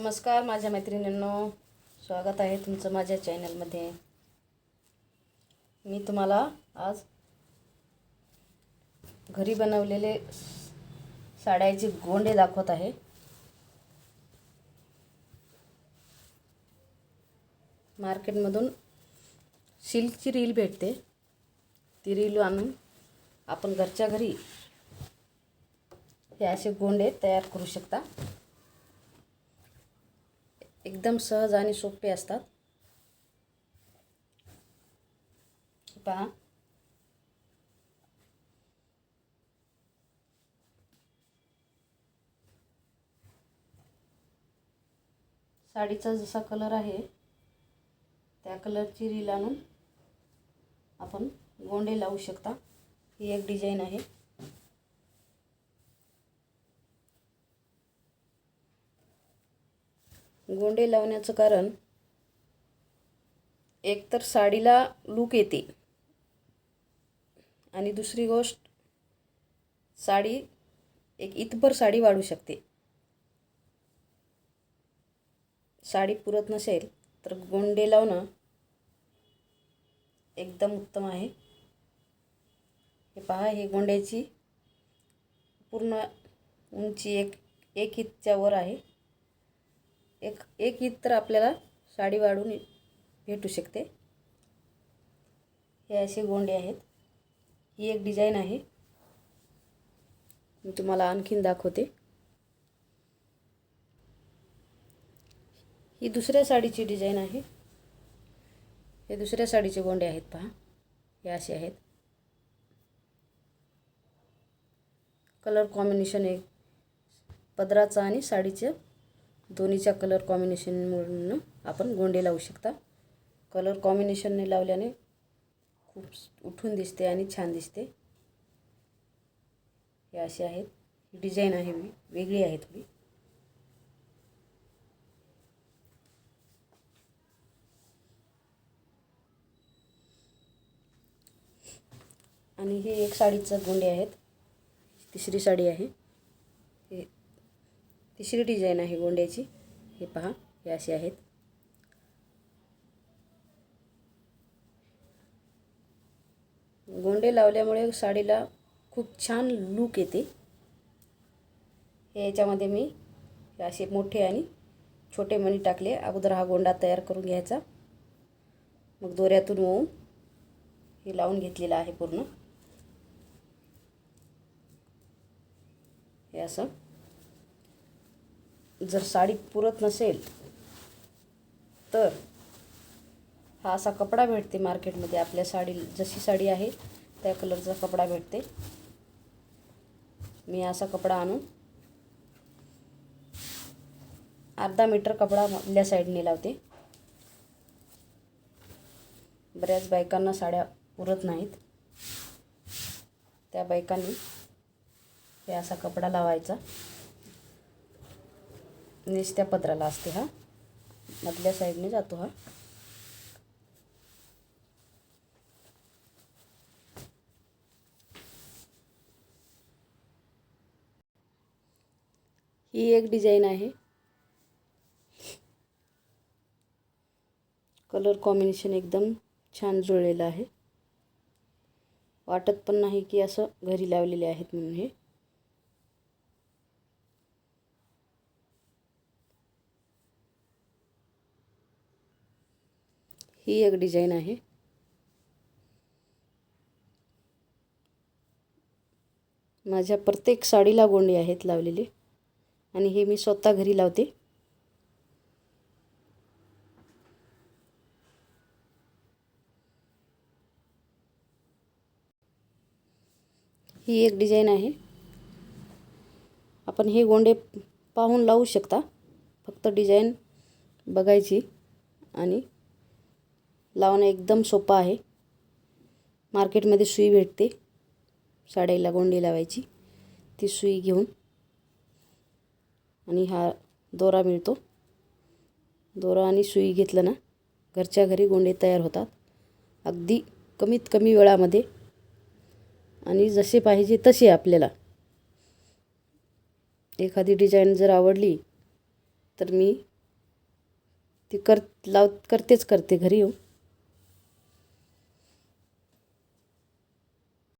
नमस्कार माझ्या मैत्रिणींनो. स्वागत आहे तुमचं माझ्या चॅनलमध्ये. मी तुम्हाला आज घरी बनवलेले साड्याचे गोंडे दाखवत आहे. मार्केटमधून सिल्कची रील भेटते. ती रील आणून आपण घरच्या घरी हे असे गोंडे तयार करू शकता. एकदम सहज आणि सोपे असतात. पहा. साडीचा जसा कलर आहे त्या कलरची रील आणून आपण गोंडे लावू शकता. ही एक डिझाईन आहे. गोंडे लावण्याचं कारण एक तर साडीला लूक येते. आणि दुसरी गोष्ट साडी एक इतभर साडी वाढू शकते. साडी पुरत नसेल तर गोंडे लावणं एकदम उत्तम आहे. हे पहा हे गोंड्याची पूर्ण उंची एक एक इंचच्या वर आहे. एक एक ईद तर आपल्याला साडी वाढून भेटू शकते. हे असे गोंडे आहेत. ही एक डिझाईन आहे. मी तुम्हाला आणखीन दाखवते. ही दुसऱ्या साडीची डिझाईन आहे. हे दुसऱ्या साडीचे गोंडे आहेत पहा. हे असे आहेत. कलर कॉम्बिनेशन एक पदराचा आणि साडीचं दोन्हीच्या कलर कॉम्बिनेशनमधून आपण गोंडे लावू शकता. कलर कॉम्बिनेशनने लावल्याने खूप उठून दिसते आणि छान दिसते. हे असे आहेत. ही डिझाईन आहे मी वेगळी आहे थोडी. आणि हे एक साडीचं गोंडे आहेत. तिसरी साडी आहे. तिसरी डिझाईन आहे गोंड्याची. हे पहा हे असे आहेत. गोंडे लावल्यामुळे साडीला खूप छान लूक येते. हे याच्यामध्ये मी हे असे मोठे आणि छोटे मणी टाकले. अगोदर हा गोंडा तयार करून घ्यायचा. मग दोऱ्यातून ओवून हे लावून घेतलेलं आहे पूर्ण. हे असं. जर साडी पुरत नसेल तर हा असा कपडा भेटते मार्केटमध्ये. आपल्या साडी जशी साडी आहे त्या कलरचा कपडा भेटते. मी असा कपडा आणून अर्धा मीटर कपडा मधल्या साईडने लावते. बऱ्याच बायकांना साड्या पुरत नाहीत. त्या बायकांनी हे असा कपडा लावायचा. निस्त्या पत्राला असते हा. मधल्या साईडने जातो हा. ही एक डिझाईन आहे. कलर कॉम्बिनेशन एकदम छान जुळलेलं आहे. वाटत पण नाही की असं घरी लावलेले आहेत म्हणून हे. ही एक डिझाईन आहे. माझ्या प्रत्येक साडीला गोंडे आहेत लावलेले आणि हे मी स्वतः घरी लावते. ही एक डिझाईन आहे. आपण हे गोंडे पाहून लावू शकता. फक्त डिझाईन बघायची आणि लावणं एकदम सोपं आहे. मार्केटमध्ये सुई भेटते. साड्याला गोंडी लावायची. ती सुई घेऊन. आणि हा दोरा मिळतो. दोरा आणि सुई घेतलं ना घरच्या घरी गोंडे तयार होतात. अगदी कमीत कमी वेळामध्ये. आणि जसे पाहिजे तसे आपल्याला. एखादी डिझाईन जर आवडली तर मी ती कर लाव करतेच करते घरी येऊन.